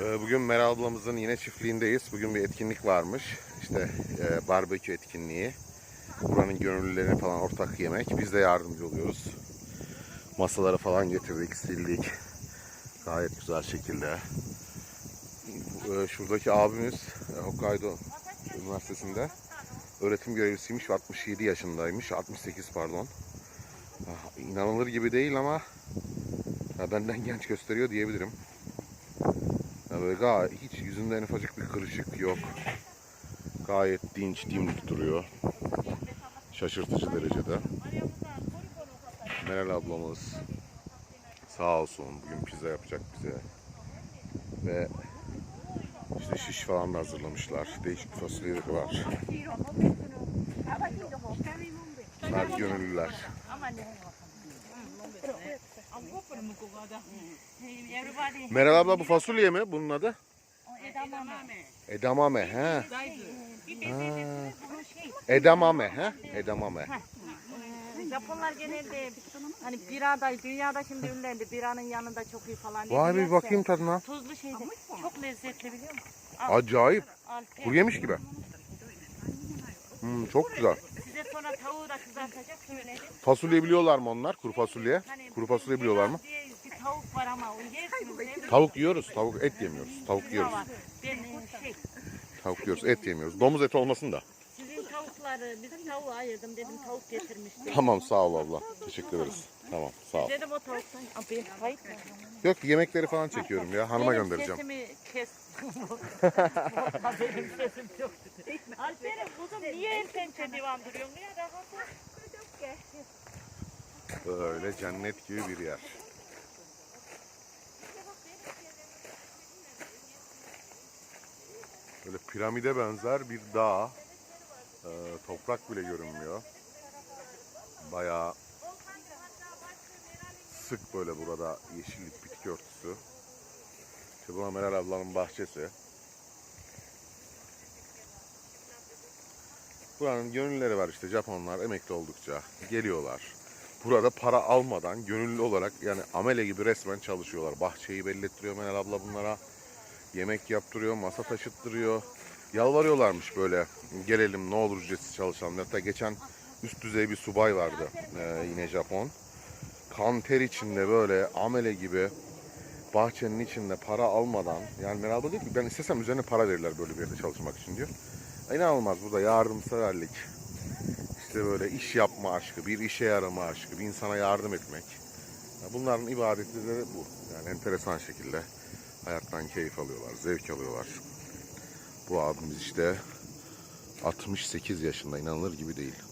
Ee, Bugün Meral ablamızın yine çiftliğindeyiz. Bugün bir etkinlik varmış. İşte e, barbekü etkinliği. Buranın gönüllülerine falan ortak yemek. Biz de yardımcı oluyoruz. Masaları falan getirdik, sildik. Gayet güzel şekilde. Ee, Şuradaki abimiz e, Hokkaido Üniversitesi'nde öğretim görevlisiymiş ve 67 yaşındaymış. 68 pardon. Ah, İnanılır gibi değil ama ya benden genç gösteriyor diyebilirim. Böyle gayet hiç yüzünde en ufacık bir kırışık yok. Gayet dinç, dimdik duruyor. Şaşırtıcı derecede. Meral ablamız sağ olsun bugün pizza yapacak bize. Ve işte şiş falan da hazırlamışlar. Değişik fasulyeleri var. Bunlar gönüllüler. Meral abla bu fasulye mi bunun adı? Edamame. Edamame he. Edamame he. Edamame. Japonlar genelde hani birada dünyada şimdi ünlendi biranın yanında çok iyi falan. Vay bir bakayım tadına. Tuzlu şeyde çok lezzetli biliyor musun? Acayip. Alper. Kuru yemiş gibi. Hmm, çok güzel. Fasulye biliyorlar mı onlar? Kuru fasulye. Kuru fasulye biliyorlar mı? tavuk var ama o? Tavuk yiyoruz. Tavuk et yemiyoruz. Tavuk yiyoruz. Tavuk yiyoruz. Et yemiyoruz. Domuz eti olmasın da. sizin tavukları bizim tavuğu ayırdım dedim tavuk getirmiştim. Tamam sağ ol abla. Teşekkür ederiz. Tamam sağ ol. Dedim o tavuktan. Abi kayıt mı? Yok yemekleri falan çekiyorum ya. Hanıma Benim göndereceğim. sesimi kes. Benim sesim çok Alper'im kuzum niye el pençe divan duruyorsun ya rahat ol. Böyle cennet gibi bir yer. Böyle piramide benzer bir dağ. Ee, toprak bile görünmüyor. Bayağı sık böyle burada yeşillik bitki örtüsü. İşte bu Meral ablanın bahçesi. Buranın gönülleri var işte Japonlar emekli oldukça geliyorlar. Burada para almadan gönüllü olarak yani amele gibi resmen çalışıyorlar. Bahçeyi bellettiriyor Meral abla bunlara. Yemek yaptırıyor, masa taşıttırıyor. Yalvarıyorlarmış böyle gelelim ne olur ücretsiz çalışalım. Hatta geçen üst düzey bir subay vardı ee, yine Japon. Kan ter içinde böyle amele gibi bahçenin içinde para almadan yani Meral abla diyor ki ben istesem üzerine para verirler böyle bir yerde çalışmak için diyor. İnanılmaz burada yardımseverlik, işte böyle iş yapma aşkı, bir işe yarama aşkı, bir insana yardım etmek. Bunların ibadetleri bu. Yani enteresan şekilde hayattan keyif alıyorlar, zevk alıyorlar. Bu abimiz işte 68 yaşında inanılır gibi değil.